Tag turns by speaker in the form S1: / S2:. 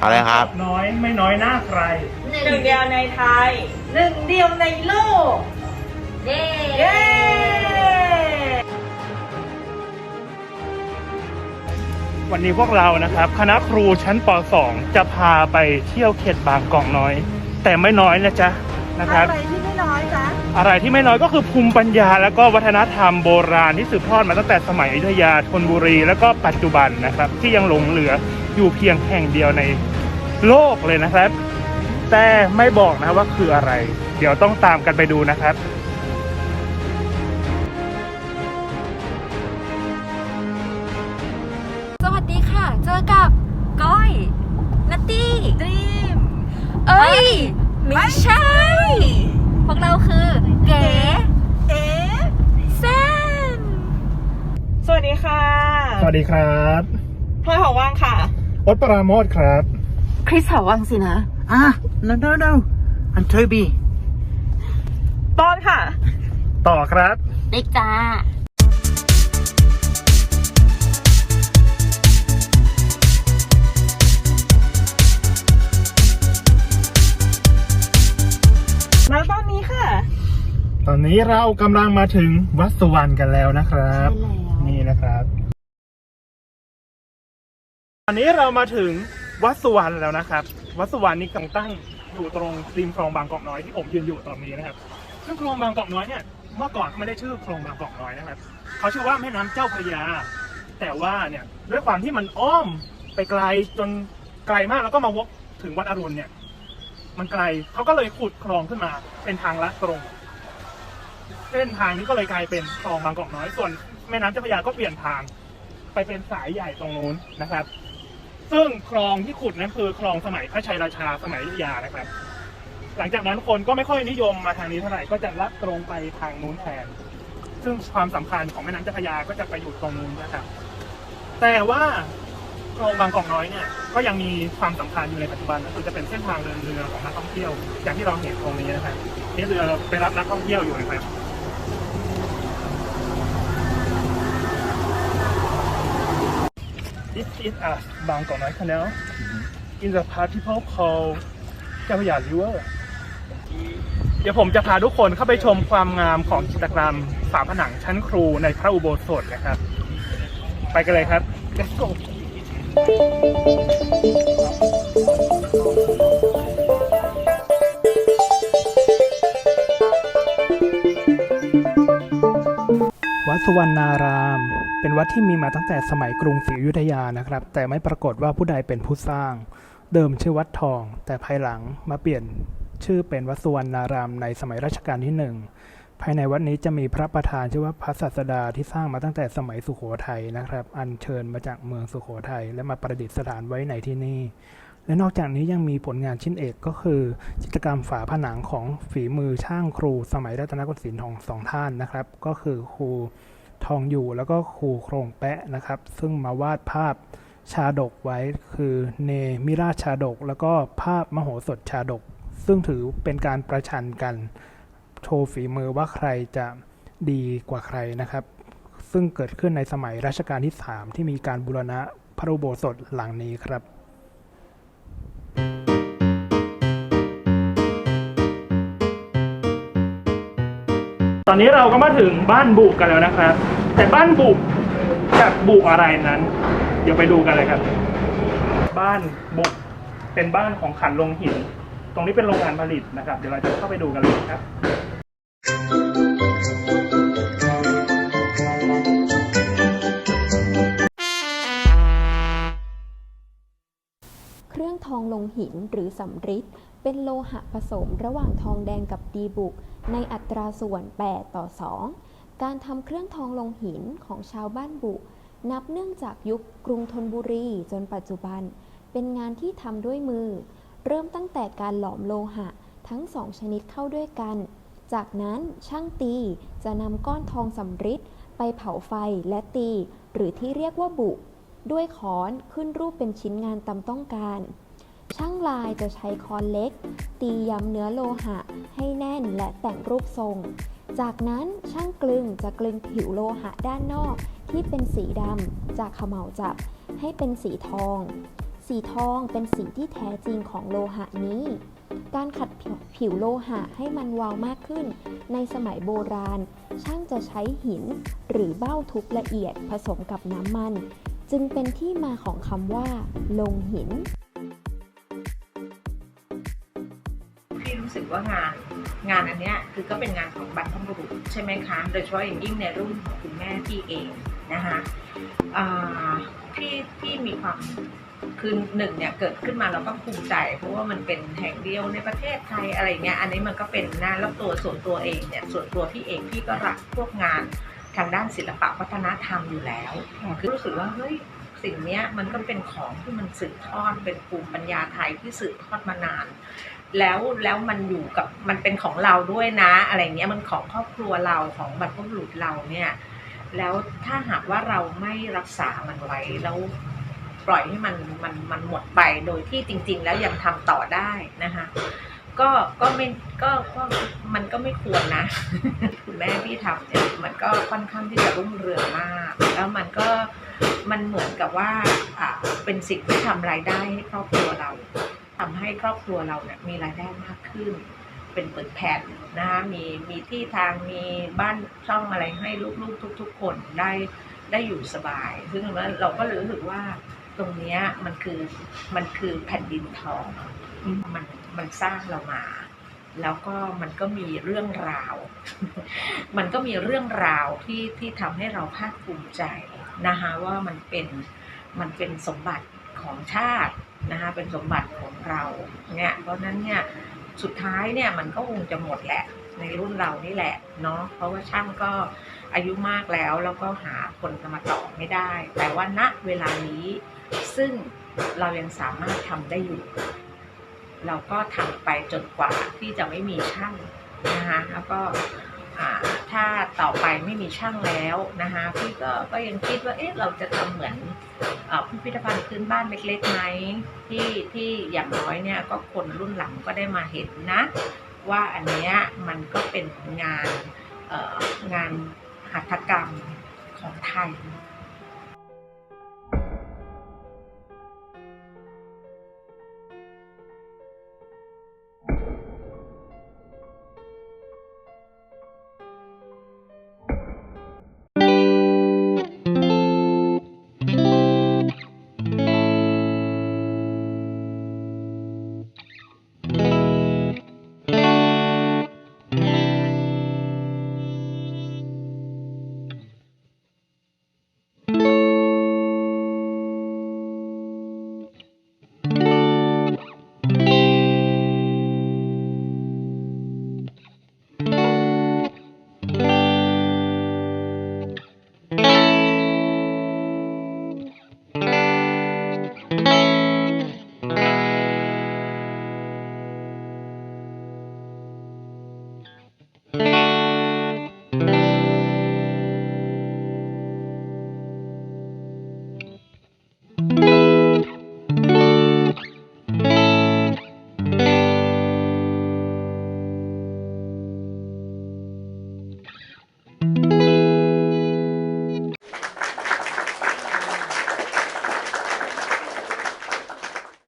S1: เอาเลยครับ
S2: น้อยไม่น้อยหน้าใคร
S3: หนึ่งเดียวในไทย หนึ่งเดียวในโลก
S4: เย้
S3: เย้
S2: วันนี้พวกเรานะครับ คณะครูชั้นป .2 จะพาไปเที่ยวเขตบางกอกน้อย แต่ไม่น้อยนะจ๊ะนะครับ
S3: อะไรที่ไม่น้อยจ๊ะ
S2: อะไรที่ไม่น้อยก็คือภูมิปัญญา และก็วัฒนธรรมโบราณที่สืบทอดมาตั้งแต่สมัยอยุธยาธนบุรี แล้วก็ปัจจุบันนะครับ ที่ยังหลงเหลือ อยู่เพียงแห่งเดียวในโลกเลยนะครับ แต่ไม่บอกนะว่าคืออะไร เดี๋ยวต้องตามกันไปดูนะครับ
S4: สวัสดีค่ะ เจอกับก้อยนัตตี้
S3: ดรีม
S4: เอ้ย ไม่ใช่ พวกเราคือเก๋
S3: เอ๋
S4: แซน
S3: สวัสดีค่ะ
S2: สวัสดีครับ
S3: พลอยหอว่างค่ะ
S2: อ ดปราโมทครับ
S4: คริสหอวังสินะ
S5: Ah, no, no, no. I'm Toby.
S3: ต้นค่ะ
S2: ต่อครับ
S4: เด็กจ้า
S3: แล้วตอนนี้ค่ะ
S2: ตอนนี้เรากำลังมาถึงวัดสุวรรณกันแล้วนะครับ
S4: ใช่แล้ว
S2: นี่นะครับต อนนี้เรามาถึงวัดสุวรรณแล้วนะครับ วัดสุวรรณนี่กำลังตั้งอยู่ตรงริมคลองบางกอกน้อยที่ผมยืนอยู่ตอนนี้นะครับซึ่งคลองบางกอกน้อยเนี่ยเมื่อก่อนไม่ได้ชื่อคลองบางกอกน้อยนะครับเขาชื่อว่าแม่น้ำเจ้าพระยา แต่ว่าเนี่ยด้วยความที่มันอ้อมไปไกลจนไกลมากแล้วก็มาวกถึงวัดอรุณเนี่ย มันไกลเขาก็เลยขุดคลองขึ้นมา เป็นทางลัดตรงเส้นทางนี้ก็เลยกลายเป็นคลองบางกอกน้อยส่วน แม่น้ำเจ้าพระยาก็เปลี่ยนทาง ไปเป็นสายใหญ่ตรงนู้นนะครับ ซึ่งคลองที่ขุดนั้นคือคลองสมัยพระชัยราชาสมัยอยุธยานะครับ หลังจากนั้นคนก็ไม่ค่อยนิยมมาทางนี้เท่าไหร่ก็จะลัดตรงไปทางนู้นแทน ซึ่งความสำคัญของแม่น้ำเจ้าพระยาก็จะไปอยู่ตรงนู้นนะครับ แต่ว่าคลองบางกอกน้อยเนี่ยก็ยังมีความสำคัญอยู่ในปัจจุบันก็คือจะเป็นเส้นทางเดินเรือของนักท่องเที่ยว อย่างที่เราเห็นตรงนี้นะครับนี่เรือไปรับนักท่องเที่ยวอยู่นะครับ This is a Bangkok Night Canal. In the part people call เจ้าพระยา River เดี๋ยวผมจะพาทุกคนเข้าไปชมความงามของจิตรกรรมฝาผนังชั้นครูในพระอุโบสถนะครับ ไปกันเลยครับ Let's go วัดสุวรรณาราม เป็นวัดที่มีมาตั้งแต่สมัยกรุงศรีอยุธยานะครับ แต่ไม่ปรากฏว่าผู้ใดเป็นผู้สร้าง เดิมชื่อวัดทอง แต่ภายหลังมาเปลี่ยนชื่อเป็นวัดสุวรรณารามในสมัยรัชกาลที่หนึ่งภายในวัดนี้จะมีพระประธานชื่อว่าพระศาสดาที่สร้างมาตั้งแต่สมัยสุโขทัยนะครับ อัญเชิญมาจากเมืองสุโขทัยและมาประดิษฐานไว้ในที่นี่ และนอกจากนี้ยังมีผลงานชิ้นเอกก็คือ จิตรกรรมฝาผนังของฝีมือช่างครูสมัยรัตนโกสินทร์ของสองท่านนะครับ ก็คือครู ทองอยู่แล้วก็ครูโครงแปะนะครับ ซึ่งมาวาดภาพชาดกไว้คือเนมิราชชาดก แล้วก็ภาพมโหสถชาดก ซึ่งถือเป็นการประชันกัน โชว์ฝีมือว่าใครจะดีกว่าใครนะครับ ซึ่งเกิดขึ้นในสมัยรัชกาลที่ 3 ที่มีการบูรณะพระอุโบสถหลังนี้ครับ อนนี้เราก็มาถึงบ้านบุกกันแล้วนะครับ แต่บ้านบุกกับบุกอะไรนั้น เดี๋ยวไปดูกันเลยครับ บ้านบุกเป็นบ้านของขันลงหิน ตรงนี้เป็นโรงงานผลิตนะครับ เดี๋ยวเราจะเข้าไปดูกันเลยครับ
S6: เครื่องทองลงหินหรือสำริด เป็นโลหะผสมระหว่างทองแดงกับดีบุก ในอัตราส่วน 8 ต่อ 2 การทำเครื่องทองลงหินของชาวบ้านบุ นับเนื่องจากยุคกรุงธนบุรีจนปัจจุบัน เป็นงานที่ทำด้วยมือ เริ่มตั้งแต่การหลอมโลหะทั้งสองชนิดเข้าด้วยกัน จากนั้นช่างตีจะนำก้อนทองสำริดไปเผาไฟและตี หรือที่เรียกว่าบุ ด้วยค้อนขึ้นรูปเป็นชิ้นงานตามต้องการ ช่างลายจะใช้ค้อนเล็ก ตีย้ำเนื้อโลหะ ให้แน่นและแต่งรูปทรง จากนั้นช่างกลึงจะกลึงผิวโลหะด้านนอกที่เป็นสีดำจากเขม่าจับให้เป็นสีทอง สีทองเป็นสีที่แท้จริงของโลหะนี้ การขัดผิวโลหะให้มันวาวมากขึ้น ในสมัยโบราณ ช่างจะใช้หินหรือเบ้าทุบละเอียดผสมกับน้ำมัน จึงเป็นที่มาของคำว่า ลงหิน
S3: รู้สึกว่างาน งานอันเนี้ยคือก็เป็นงานของบรรพบุรุษใช่ไหมคะโดยเฉพาะอย่างยิ่งในรุ่นของคุณแม่พี่เองนะคะอ่าพี่พี่มีความคือหนึ่งเนี่ยเกิดขึ้นมาเราก็ภูมิใจ เพราะว่ามันเป็นแห่งเดียวในประเทศไทยอะไรเงี้ยอันนี้มันก็เป็นหน้าแล้วตัวส่วนตัวเองเนี่ยส่วนตัวพี่เองพี่ก็รักพวกงานทางด้านศิลปะวัฒนธรรมอยู่แล้วคือรู้สึกว่าเฮ้ย สิ่งนี้มันก็เป็นของที่มันสืบทอดเป็นภูมิปัญญาไทยที่สืบทอดมานาน แล้วแล้วมันอยู่กับมันเป็นของเราด้วยนะ อะไรเงี้ยมันของครอบครัวเราของบรรพบุรุษเราเนี่ย แล้วถ้าหากว่าเราไม่รักษามันไว้แล้วปล่อยให้มันมันมันหมดไปโดยที่จริง ๆ แล้วยังทำต่อได้นะคะ ก็ก็ไม่ก็ก็มันก็ไม่ควรนะ คุณแม่พี่ทำเนี่ยมันก็ค่อนข้างที่จะรุ่งเรืองมาก แล้วมันก็มันเหมือนกับว่าอ่าเป็นสิ่งที่ทำรายได้ให้ครอบครัวเราทำให้ครอบครัวเราเนี่ยมีรายได้มากขึ้น เป็นปึกแผ่นนะคะมีมีที่ทางมีบ้านช่องอะไรให้ลูกๆ ทุก ๆ คนได้ได้อยู่สบาย ซึ่งเราก็รู้สึกว่าตรงเนี้ยมันคือมันคือแผ่นดินทองมัน มันสร้างเรามา แล้วก็มันก็มีเรื่องราว มันก็มีเรื่องราวที่ที่ทำให้เราภาคภูมิใจนะคะว่ามันเป็นมันเป็นสมบัติของชาตินะคะเป็นสมบัติของเราเนี่ยเพราะนั้นเนี่ยสุดท้ายเนี่ยมันก็คงจะหมดแหละในรุ่นเรานี่แหละเนาะเพราะว่าช่างก็อายุมากแล้วแล้วก็หาคนมาต่อไม่ได้ แต่ว่าณเวลานี้ซึ่งเรายังสามารถทำได้อยู่ เราก็ทำไปจนกว่าที่จะไม่มีช่างนะคะแล้วก็ถ้าต่อไปไม่มีช่างแล้วนะคะพี่ก็ก็ยังคิดว่าเอ๊ะเราจะทำเหมือนพิพิธภัณฑ์พื้นบ้านเล็กๆไหมที่ที่อย่างน้อยเนี่ยก็คนรุ่นหลังก็ได้มาเห็นนะ ว่าอันเนี้ยมันก็เป็นงานงานหัตถกรรมของไทย Thank you.